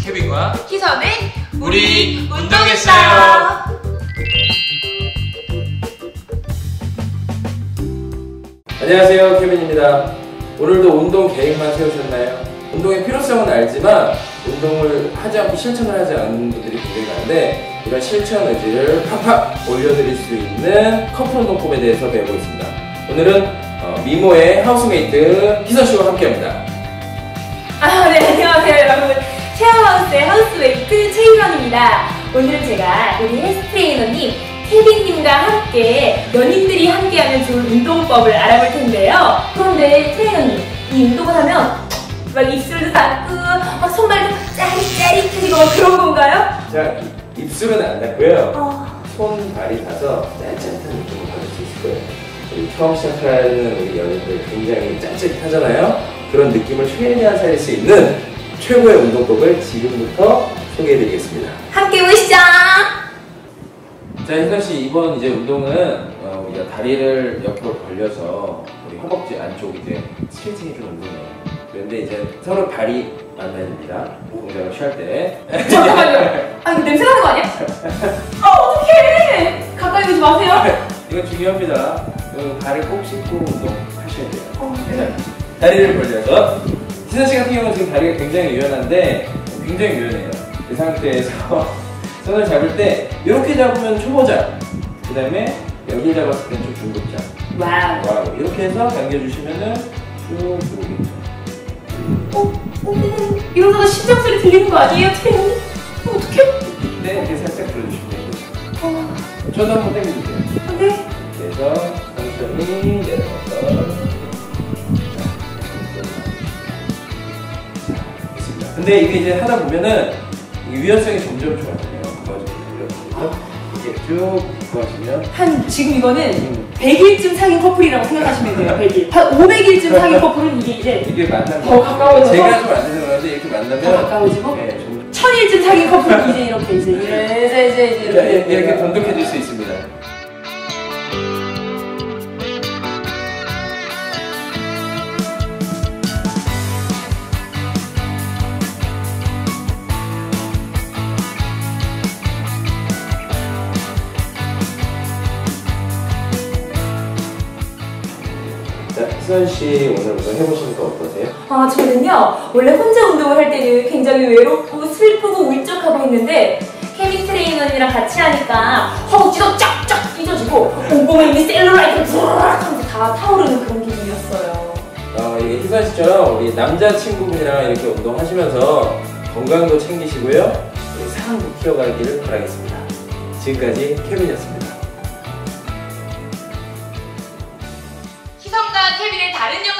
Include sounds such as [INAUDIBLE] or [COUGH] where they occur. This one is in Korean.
케빈과 희선의 우리 운동했어요. 안녕하세요 케빈입니다 오늘도 운동 계획만 세우셨나요? 운동의 필요성은 알지만 운동을 하지 않고 실천을 하지 않는 분들이 굉장히 많은데 이런 실천 의지를 팍팍 올려드릴 수 있는 커플 운동법에 대해서 배워보겠습니다 오늘은 어, 미모의 하우스메이트 희선 씨와 함께합니다 아, 네, 안녕하세요, 여러분. 쉐어하우스의 하우스웨이트 최희선입니다. 오늘은 제가 우리 헬스 트레이너님, 케빈님과 함께 연인들이 함께하는 좋은 운동법을 알아볼 텐데요. 그런데 트레이너님, 이 운동을 하면 막 손발도 짜릿짜릿 해지고 막 그런 건가요? 자 이- 입술은 안 닿고요 어, 손, 발이 닿아서 짜릿한 느낌을 받을 수 있을 거예요. 우리 처음 시작하는 우리 연인들 굉장히 짜릿하잖아요. 그런 느낌을 최대한 살릴 수 있는 최고의 운동법을 지금부터 소개해드리겠습니다. 함께 보시죠. 자, 혜선 씨 이번 이제 운동은 어, 우리가 다리를 옆으로 벌려서 우리 허벅지 안쪽 이제 스트레칭 해주는 운동이에요. 그런데 이제 서로 발이 만나야 됩니다. 동작을 취할 때. 잠깐만요. 아, 이거 냄새 나는 거 아니야? 아, 어떡해. 가까이 오지 마세요. 이거 중요합니다. 그 발을 꼭 씻고 운동하셔야 돼요. 어, 네. 다리를 벌려서 희선 씨 같은 경우는 지금 다리가 굉장히 유연한데 굉장히 유연해요. 이 상태에서 [LAUGHS] 손을 잡을 때 이렇게 잡으면 초보자. 그 다음에 여기 잡았을 때는 좀 중급자. 와우. 와우. 이렇게 해서 당겨주시면은 쭉 들어오겠죠. 어, 어, 이러다가 심장 소리 들리는 거 아니에요? 어, 어떡해? 네, 이렇게 살짝 들어주시면 되고. 어, 저도 한번 당겨주세요. 안 돼. 그래서 천천히 내려가서 자, 됐습니다. 근데 이게 이제 하다 보면은 이 유연성이 점점 좋아져요. 그래서 이게 쭉 구하시면 한, 지금 이거는 음, 100일쯤 사귄 커플이라고 생각하시면 돼요, 100일. 한 500일쯤 사귄 [LAUGHS] 커플은 이게 이제 이게 만나면 더 가까워져서? 제가 좀안 돼서 그런데 이렇게 만나면 더 가까워지고? 네, 좀 1000일쯤 사귄 커플은 이제 이렇게 이제 이제 이제 이제 이렇게, 이렇게 이렇게 돈독해질 수 있습니다. 자, 희선 씨 오늘 운동 해보시니까 어떠세요? 아, 저는요, 원래 혼자 운동을 할 때는 굉장히 외롭고 슬프고 울적하고 했는데, 케빈 트레이너님이랑 같이 하니까 허벅지도 쫙쫙 찢어지고, 온몸에 있는 셀룰라이트가 쫙 하면서 다 타오르는 그런 기분이었어요. 어, 이게 희선 씨처럼 우리 남자친구분이랑 이렇게 운동하시면서 건강도 챙기시고요. 사랑도 키워가기를 바라겠습니다. 지금까지 케빈이었습니다. 다른 영상